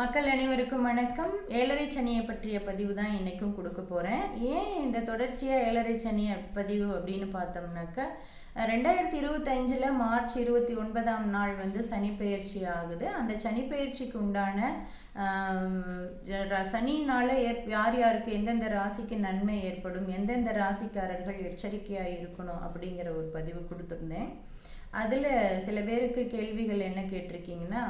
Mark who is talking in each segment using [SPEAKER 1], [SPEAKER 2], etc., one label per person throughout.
[SPEAKER 1] மக்கள் அனைவருக்கும் வணக்கம். ஏழரை சனியை பற்றிய பதிவு தான் இன்றைக்கும் கொடுக்க போகிறேன் ஏன் இந்த தொடர்ச்சியாக ஏழரை சனியை பதிவு அப்படின்னு பார்த்தோம்னாக்கா ரெண்டாயிரத்தி இருபத்தஞ்சில் மார்ச் இருபத்தி ஒன்பதாம் நாள் வந்து சனிப்பெயர்ச்சி ஆகுது. அந்த சனி உண்டான சனினால் ஏற் யார் யாருக்கு எந்தெந்த ராசிக்கு நன்மை ஏற்படும் எந்தெந்த ராசிக்காரர்கள் எச்சரிக்கையாக இருக்கணும் அப்படிங்கிற ஒரு பதிவு கொடுத்துருந்தேன். அதில் சில பேருக்கு கேள்விகள் என்ன கேட்டிருக்கீங்கன்னா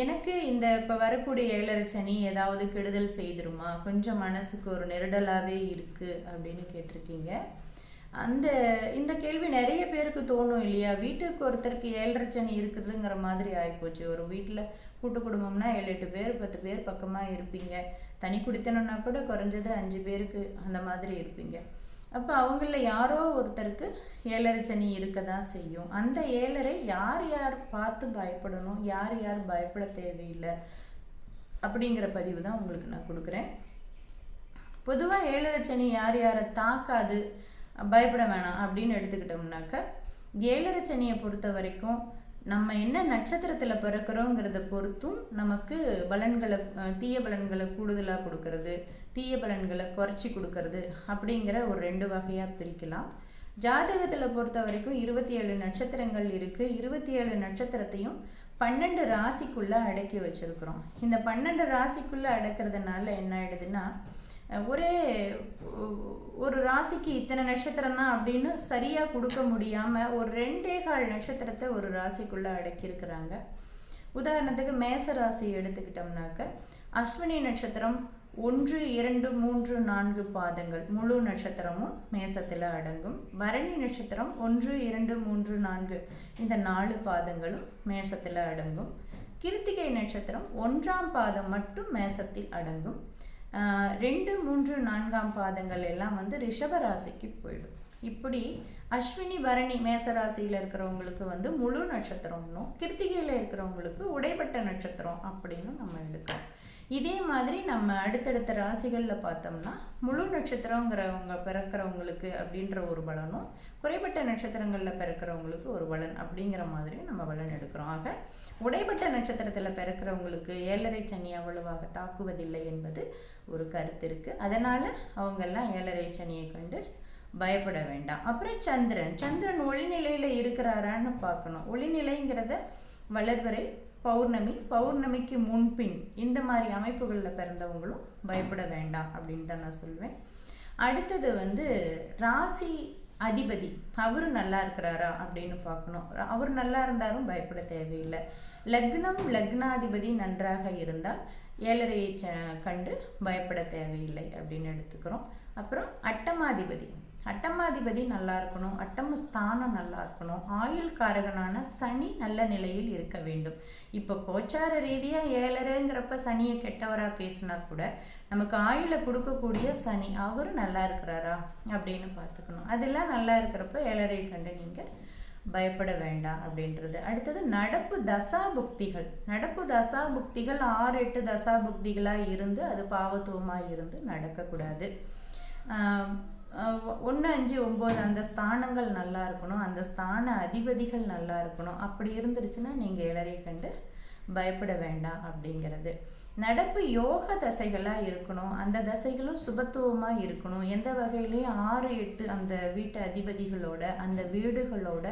[SPEAKER 1] எனக்கு இந்த இப்போ வரக்கூடிய ஏழரை சனி ஏதாவது கெடுதல் செய்திருமா? கொஞ்சம் மனசுக்கு ஒரு நெருடலாகவே இருக்குது அப்படின்னு கேட்டிருக்கீங்க. அந்த இந்த கேள்வி நிறைய பேருக்கு தோணும் இல்லையா? வீட்டுக்கு ஒருத்தருக்கு ஏழரை சனி இருக்குதுங்கிற மாதிரி ஆகிப்போச்சு ஒரு வீட்டில் கூட்டு குடும்பம்னா ஏழு எட்டு பேர் பத்து பேர் பக்கமாக இருப்பீங்க. தனி குடித்தனம்னா கூட குறைஞ்சது அஞ்சு பேருக்கு அந்த மாதிரி இருப்பீங்க. அப்போ அவங்கள யாரோ ஒருத்தருக்கு ஏழரை சனி இருக்க தான் செய்யும். அந்த ஏழரை யார் யார் பார்த்து பயப்படணும்? யார் யார் பயப்பட தேவையில்லை? அப்படிங்கிற பதிவு தான் உங்களுக்கு நான் கொடுக்குறேன். பொதுவாக ஏழரை சனி யார் யாரை தாக்காது பயப்பட வேணாம் அப்படின்னு எடுத்துக்கிட்டோம்னாக்க ஏழரை சனியை பொறுத்த வரைக்கும் நம்ம என்ன நட்சத்திரத்தில் பிறக்கிறோங்கிறத பொறுத்தும் நமக்கு பலன்களை தீய பலன்களை கூடுதலாக கொடுக்கறது தீய பலன்களை குறைச்சி கொடுக்கறது அப்படிங்கிற ஒரு ரெண்டு வகையாக பிரிக்கலாம். ஜாதகத்தில் பொறுத்த வரைக்கும் இருபத்தி ஏழு நட்சத்திரங்கள் இருக்குது இருபத்தி ஏழு நட்சத்திரத்தையும் பன்னெண்டு ராசிக்குள்ளே அடக்கி வச்சுருக்குறோம். இந்த பன்னெண்டு ராசிக்குள்ளே அடக்கிறதுனால என்ன ஆயிடுதுன்னா ஒரே ஒரு ராசிக்கு இத்தனை நட்சத்திரம் தான் அப்படின்னு சரியாக கொடுக்க முடியாமல் ஒரு ரெண்டே கால் நட்சத்திரத்தை ஒரு ராசிக்குள்ளே அடக்கியிருக்கிறாங்க. உதாரணத்துக்கு மேச ராசி எடுத்துக்கிட்டோம்னாக்க அஸ்வினி நட்சத்திரம் ஒன்று இரண்டு மூன்று நான்கு பாதங்கள் முழு நட்சத்திரமும் மேசத்தில் அடங்கும். பரணி நட்சத்திரம் ஒன்று இரண்டு மூன்று நான்கு இந்த நாலு பாதங்களும் மேசத்தில் அடங்கும். கிருத்திகை நட்சத்திரம் ஒன்றாம் பாதம் மட்டும் மேசத்தில் அடங்கும். ரெண்டு மூன்று நான்காம் பாதங்கள் எல்லாம் வந்து ரிஷபராசிக்கு போயிடும். இப்படி அஸ்வினி பரணி மேசராசியில் இருக்கிறவங்களுக்கு வந்து முழு நட்சத்திரம்னும் கிருத்திகையில் இருக்கிறவங்களுக்கு உடைப்பட்ட நட்சத்திரம் அப்படின்னு நம்ம எடுக்கிறோம் இதே மாதிரி நம்ம அடுத்தடுத்த ராசிகளில் பார்த்தோம்னா முழு நட்சத்திரங்கிறவங்க பிறக்கிறவங்களுக்கு அப்படின்ற ஒரு பலனும் குறைபட்ட நட்சத்திரங்களில் பிறக்கிறவங்களுக்கு ஒரு பலன் அப்படிங்கிற மாதிரி நம்ம பலன் எடுக்கிறோம். ஆக உடைப்பட்ட நட்சத்திரத்தில் பிறக்கிறவங்களுக்கு ஏழரை சனி அவ்வளவாக தாக்குவதில்லை என்பது ஒரு கருத்து இருக்குது அதனால் அவங்கெல்லாம் ஏழரை சனியை கண்டு பயப்பட வேண்டாம். அப்புறம் சந்திரன். சந்திரன் ஒளிநிலையில் இருக்கிறாரான்னு பார்க்கணும். ஒளிநிலைங்கிறத வளர்வரை பௌர்ணமி பௌர்ணமிக்கு முன்பின் இந்த மாதிரி அமைப்புகளில் பிறந்தவங்களும் பயப்பட வேண்டாம் அப்படின்னு தான் நான் சொல்வேன். அடுத்தது வந்து ராசி அதிபதி அவரும் நல்லா இருக்கிறாரா அப்படின்னு பார்க்கணும். அவர் நல்லா இருந்தாலும் பயப்பட தேவையில்லை. லக்னம் லக்னாதிபதி நன்றாக இருந்தால் ஏழரையை ச- கண்டு பயப்பட தேவையில்லை அப்படின்னு எடுத்துக்கிறோம். அப்புறம் அட்டமாதிபதி. அட்டமாதிபதி நல்லா இருக்கணும் அட்டம ஸ்தானம் நல்லா இருக்கணும் ஆயுள் காரகனான சனி நல்ல நிலையில் இருக்க வேண்டும். இப்போ கோச்சார ரீதியாக ஏழரைங்கிறப்ப சனியை கெட்டவராக பேசினா கூட நமக்கு ஆயுளை கொடுக்கக்கூடிய சனி அவர் நல்லா இருக்கிறாரா அப்படின்னு பார்த்துக்கணும். அதெல்லாம் நல்லா இருக்கிறப்ப ஏழரை கண்டு நீங்கள் பயப்பட வேண்டாம் அப்படின்றது. அடுத்தது நடப்பு தசா புக்திகள் நடப்பு தசா புக்திகள் ஆறு எட்டு தசா புக்திகளாக இருந்து அது பாவத்துவமாக இருந்து நடக்கக்கூடாது. ஒன்று அஞ்சு ஒம்பது அந்த ஸ்தானங்கள் நல்லா இருக்கணும் அந்த ஸ்தான அதிபதிகள் நல்லா இருக்கணும். அப்படி இருந்துருச்சுன்னா நீங்கள் ஏழரை கண்டு பயப்பட வேண்டாம் அப்படிங்கிறது. நடப்பு யோக தசைகளாக இருக்கணும். அந்த தசைகளும் சுபத்துவமாக இருக்கணும். எந்த வகையிலையும் ஆறு எட்டு அந்த வீட்டு அதிபதிகளோட அந்த வீடுகளோட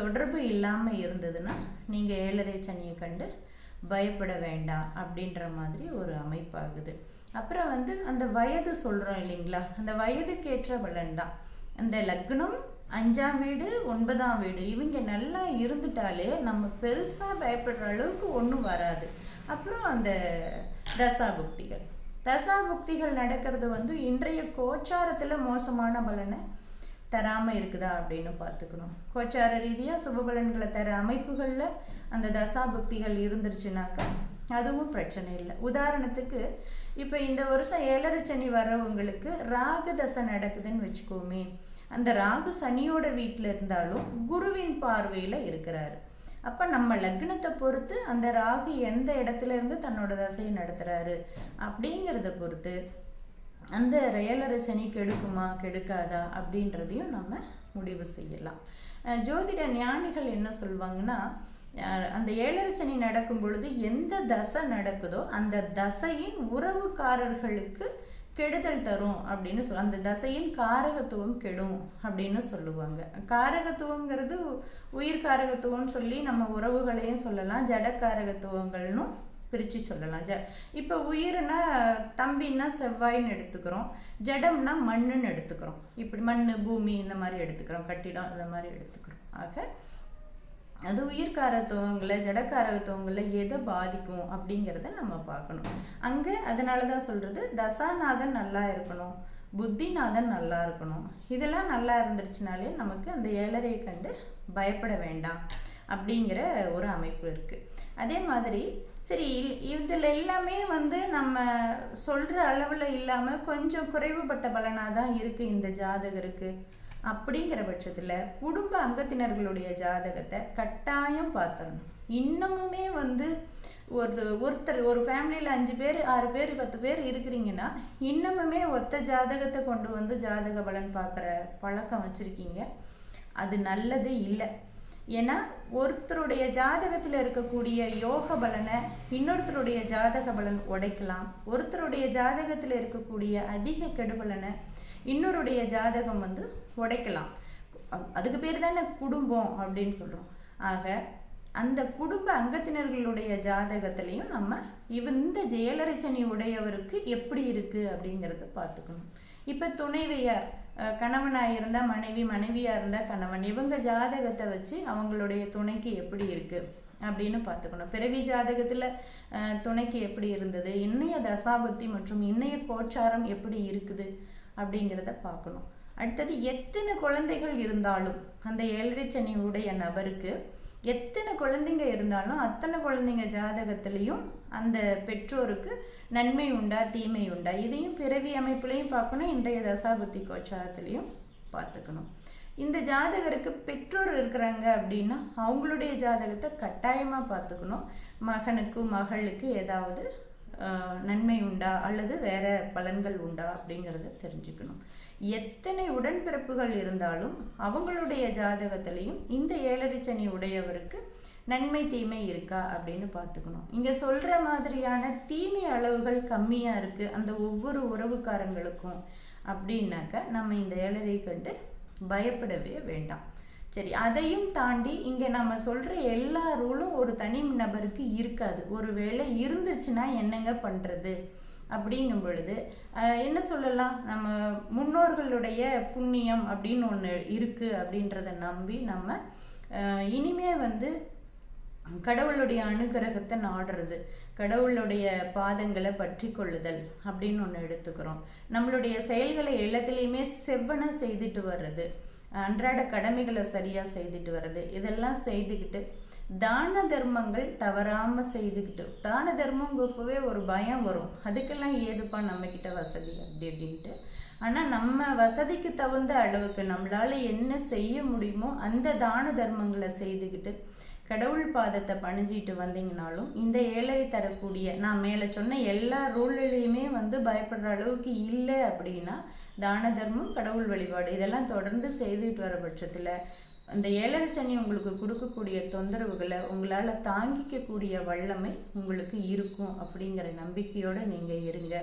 [SPEAKER 1] தொடர்பு இல்லாமல் இருந்ததுன்னா நீங்கள் ஏழரை சனியை கண்டு பயப்பட வேண்டாம் அப்படின்ற மாதிரி ஒரு அமைப்பாகுது. அப்புறம் வந்து அந்த வயது சொல்கிறோம் இல்லைங்களா? அந்த வயதுக்கேற்ற பலன் தான். அந்த லக்னம் அஞ்சாம் வீடு ஒன்பதாம் வீடு இவங்க நல்லா இருந்துட்டாலே நம்ம பெருசாக பயப்படுற அளவுக்கு ஒன்றும் வராது. அப்புறம் அந்த தசாபுக்திகள். தசாபுக்திகள் நடக்கிறது வந்து இன்றைய கோச்சாரத்தில் மோசமான பலனை தராமல் இருக்குதா அப்படின்னு பார்த்துக்கணும். கோச்சார ரீதியாக சுப பலன்களை தர அமைப்புகளில் அந்த தசாபுக்திகள் இருந்துருச்சுனாக்கா அதுவும் பிரச்சனை இல்லை. உதாரணத்துக்கு இப்போ இந்த வருஷம் ஏழரை சனி வர்றவங்களுக்கு ராகு தசை நடக்குதுன்னு வச்சுக்கோமே. அந்த ராகு சனியோட வீட்டில் இருந்தாலும் குருவின் பார்வையில் இருக்கிறாரு. அப்போ நம்ம லக்னத்தை பொறுத்து அந்த ராகு எந்த இடத்துல இருந்து தன்னோட தசையை நடத்துகிறாரு அப்படிங்கிறத பொறுத்து அந்த ஏழரை சனி கெடுக்குமா கெடுக்காதா அப்படின்றதையும் நம்ம முடிவு செய்யலாம். ஜோதிட ஞானிகள் என்ன சொல்லுவாங்கன்னா அந்த ஏழரை சனி நடக்கும் பொழுது எந்த தசை நடக்குதோ அந்த தசையின் உறவுக்காரர்களுக்கு கெடுதல் தரும் அப்படின்னு சொல் அந்த தசையின் காரகத்துவம் கெடும் அப்படின்னு சொல்லுவாங்க. காரகத்துவங்கிறது உயிர் காரகத்துவம்னு சொல்லி நம்ம உறவுகளையும் சொல்லலாம் ஜட காரகத்துவங்கள்னு பிரித்து சொல்லலாம். ஜ இப்போ உயிர்னா தம்பின்னா செவ்வாய்ன்னு எடுத்துக்கிறோம் ஜடம்னா மண்ணுன்னு எடுத்துக்கிறோம். இப்படி மண் பூமி இந்த மாதிரி எடுத்துக்கிறோம் கட்டிடம் இந்த மாதிரி எடுத்துக்கிறோம். ஆக அது உயிர்காரத்துவங்களை ஜடக்காரத்துவங்களை எதை பாதிக்கும் அப்படிங்கிறத நம்ம பார்க்கணும். அங்கே அதனால தான் சொல்கிறது தசாநாதன் நல்லா இருக்கணும் புத்திநாதன் நல்லா இருக்கணும். இதெல்லாம் நல்லா இருந்துருச்சுனாலே நமக்கு அந்த ஏழரையை கண்டு பயப்பட வேண்டாம் அப்படிங்கிற ஒரு அமைப்பு இருக்குது அதே மாதிரி சரி இதில் எல்லாமே வந்து நம்ம சொல்கிற அளவில் இல்லாமல் கொஞ்சம் குறைவுபட்ட பலனாக தான் இருக்குது இந்த ஜாதகருக்கு. அப்படிங்கிற பட்சத்தில் குடும்ப அங்கத்தினர்களுடைய ஜாதகத்தை கட்டாயம் பார்த்துடணும் இன்னமுமே வந்து ஒரு ஒருத்தர் ஒரு ஃபேமிலியில் அஞ்சு பேர் ஆறு பேர் பத்து பேர் இருக்கிறீங்கன்னா இன்னமுமே ஒத்த ஜாதகத்தை கொண்டு வந்து ஜாதக பலன் பார்க்குற பழக்கம் வச்சுருக்கீங்க. அது நல்லது இல்லை. ஏன்னா ஒருத்தருடைய ஜாதகத்தில் இருக்கக்கூடிய யோக பலனை இன்னொருத்தருடைய ஜாதக பலன் உடைக்கலாம். ஒருத்தருடைய ஜாதகத்தில் இருக்கக்கூடிய அதிக கெடுபலனை இன்னொருடைய ஜாதகம் வந்து உடைக்கலாம். அதுக்கு பேர் தானே குடும்பம் அப்படின்னு சொல்கிறோம் ஆக அந்த குடும்ப அங்கத்தினர்களுடைய ஜாதகத்திலையும் நம்ம இவ இந்த ஜெயலரச்சனி உடையவருக்கு எப்படி இருக்குது அப்படிங்கிறத பார்த்துக்கணும். இப்போ துணைவியார் கணவனாக இருந்தால் மனைவி மனைவியாக இருந்தால் கணவன் இவங்க ஜாதகத்தை வச்சு அவங்களுடைய துணைக்கு எப்படி இருக்குது அப்படின்னு பார்த்துக்கணும். பிறவி ஜாதகத்தில் துணைக்கு எப்படி இருந்தது இன்னைய தசாபுத்தி மற்றும் இன்னைய கோச்சாரம் எப்படி இருக்குது அப்படிங்கிறத பார்க்கணும். அடுத்தது எத்தனை குழந்தைகள் இருந்தாலும் அந்த ஏழரை உடைய நபருக்கு எத்தனை குழந்தைங்க இருந்தாலும் அத்தனை குழந்தைங்க ஜாதகத்திலையும் அந்த பெற்றோருக்கு நன்மை உண்டா தீமை உண்டா? இதையும் பிறவி அமைப்புலையும் பார்க்கணும் இன்றைய தசாபுத்தி கோச்சாரத்துலேயும் பார்த்துக்கணும். இந்த ஜாதகருக்கு பெற்றோர் இருக்கிறாங்க அப்படின்னா அவங்களுடைய ஜாதகத்தை கட்டாயமாக பார்த்துக்கணும். மகனுக்கு மகளுக்கு ஏதாவது நன்மை உண்டா அல்லது வேற பலன்கள் உண்டா அப்படிங்கிறத தெரிஞ்சுக்கணும். எத்தனை உடன்பிறப்புகள் இருந்தாலும் அவங்களுடைய ஜாதகத்திலையும் இந்த ஏழரை சனி உடையவருக்கு நன்மை தீமை இருக்கா அப்படின்னு பார்த்துக்கணும். இங்கே சொல்கிற மாதிரியான தீமை அளவுகள் கம்மியாக இருக்குது அந்த ஒவ்வொரு உறவுக்காரங்களுக்கும் அப்படின்னாக்க நம்ம இந்த ஏழரை கண்டு பயப்படவே வேண்டாம். சரி அதையும் தாண்டி இங்கே நம்ம சொல்கிற எல்லா ரூலும் ஒரு தனி நபருக்கு இருக்காது. ஒரு வேளை இருந்துச்சுன்னா என்னங்க பண்ணுறது அப்படிங்கும் பொழுது என்ன சொல்லலாம்? நம்ம முன்னோர்களுடைய புண்ணியம் அப்படின்னு ஒன்று இருக்குது அப்படின்றத நம்பி நம்ம இனிமே வந்து கடவுளுடைய அனுகிரகத்தை நாடுறது கடவுளுடைய பாதங்களை பற்றி கொள்ளுதல் அப்படின்னு ஒன்று எடுத்துக்கிறோம். நம்மளுடைய செயல்களை எல்லாத்துலேயுமே செவ்வனை செய்துட்டு வர்றது. அன்றாட கடமைகளை சரியாக செய்துட்டு வர்றது. இதெல்லாம் செய்துக்கிட்டு தான தர்மங்கள் தவறாமல் செய்துக்கிட்டு தான தர்மங்கிறப்பவே ஒரு பயம் வரும். அதுக்கெல்லாம் ஏதுப்பா நம்மக்கிட்ட வசதி அப்படி அப்படின்ட்டு ஆனால் நம்ம வசதிக்கு தகுந்த அளவுக்கு நம்மளால் என்ன செய்ய முடியுமோ அந்த தான தர்மங்களை செய்துக்கிட்டு கடவுள் பாதத்தை பணிஞ்சிட்டு வந்தீங்கனாலும் இந்த ஏழை தரக்கூடிய நான் மேலே சொன்ன எல்லா ரூல்லையுமே வந்து பயப்படுற அளவுக்கு இல்லை அப்படின்னா தான தர்மம் கடவுள் வழிபாடு இதெல்லாம் தொடர்ந்து செய்துட்டு வர பட்சத்தில் அந்த ஏழரை சனி உங்களுக்கு கொடுக்கக்கூடிய தொந்தரவுகளை உங்களால் தாங்கிக்கக்கூடிய வல்லமை உங்களுக்கு இருக்கும் அப்படிங்கிற நம்பிக்கையோடு நீங்கள் இருங்க.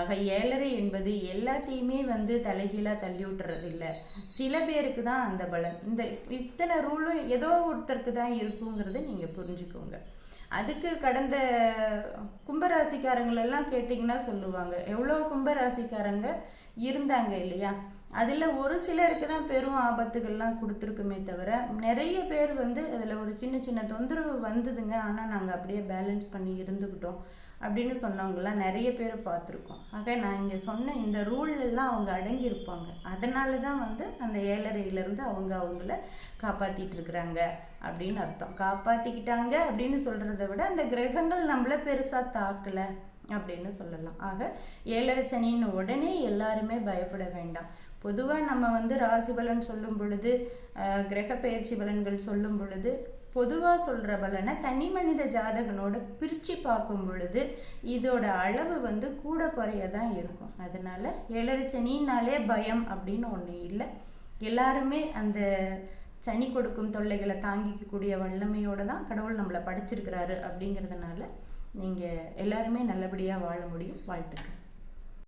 [SPEAKER 1] ஆக ஏழரை என்பது எல்லாத்தையுமே வந்து தலைகீழாக தள்ளி விட்டுறது இல்லை சில பேருக்கு தான் அந்த பலன். இந்த இத்தனை ரூலும் ஏதோ ஒருத்தருக்கு தான் இருக்குங்கிறத நீங்கள் புரிஞ்சுக்கோங்க. அதுக்கு கடந்த கும்பராசிக்காரங்களெல்லாம் கேட்டிங்கன்னா சொல்லுவாங்க எவ்வளோ கும்பராசிக்காரங்க? இருந்தாங்க இல்லையா? அதில் ஒரு சிலருக்கு தான் பெரும் ஆபத்துகள்லாம் கொடுத்துருக்குமே தவிர நிறைய பேர் வந்து அதில் ஒரு சின்ன சின்ன தொந்தரவு வந்ததுங்க. ஆனால் நாங்கள் அப்படியே பேலன்ஸ் பண்ணி இருந்துக்கிட்டோம் அப்படின்னு சொன்னவங்களாம் நிறைய பேர் பார்த்துருக்கோம். ஆக நான் இங்கே சொன்ன இந்த ரூல்லெல்லாம் அவங்க அடங்கியிருப்பாங்க. அதனால தான் வந்து அந்த ஏழரையிலேருந்து அவங்க அவங்கள காப்பாற்றிட்டு இருக்கிறாங்க அப்படின்னு அர்த்தம். காப்பாற்றிக்கிட்டாங்க அப்படின்னு சொல்கிறத விட அந்த கிரகங்கள் நம்மள பெருசாக தாக்கலை. அப்படின்னு சொல்லலாம். ஆக ஏழரை சனின்னு உடனே எல்லாருமே பயப்பட வேண்டாம். பொதுவாக நம்ம வந்து ராசி பலன் சொல்லும் பொழுது கிரக பயிற்சி பலன்கள் சொல்லும் பொழுது பொதுவாக சொல்கிற பலனை தனி மனித ஜாதகனோட பிரித்து பார்க்கும் பொழுது இதோட அளவு வந்து கூட குறைய தான் இருக்கும். அதனால் ஏழரை பயம் அப்படின்னு ஒன்று இல்லை. எல்லாருமே அந்த சனி கொடுக்கும் தொல்லைகளை தாங்கிக்கக்கூடிய வல்லமையோடு தான் கடவுள் நம்மளை படைச்சிருக்கிறாரு அப்படிங்கிறதுனால நீங்கள் எல்லாருமே நல்லபடியாக வாழ முடியும். வாழ்த்துக்கள்.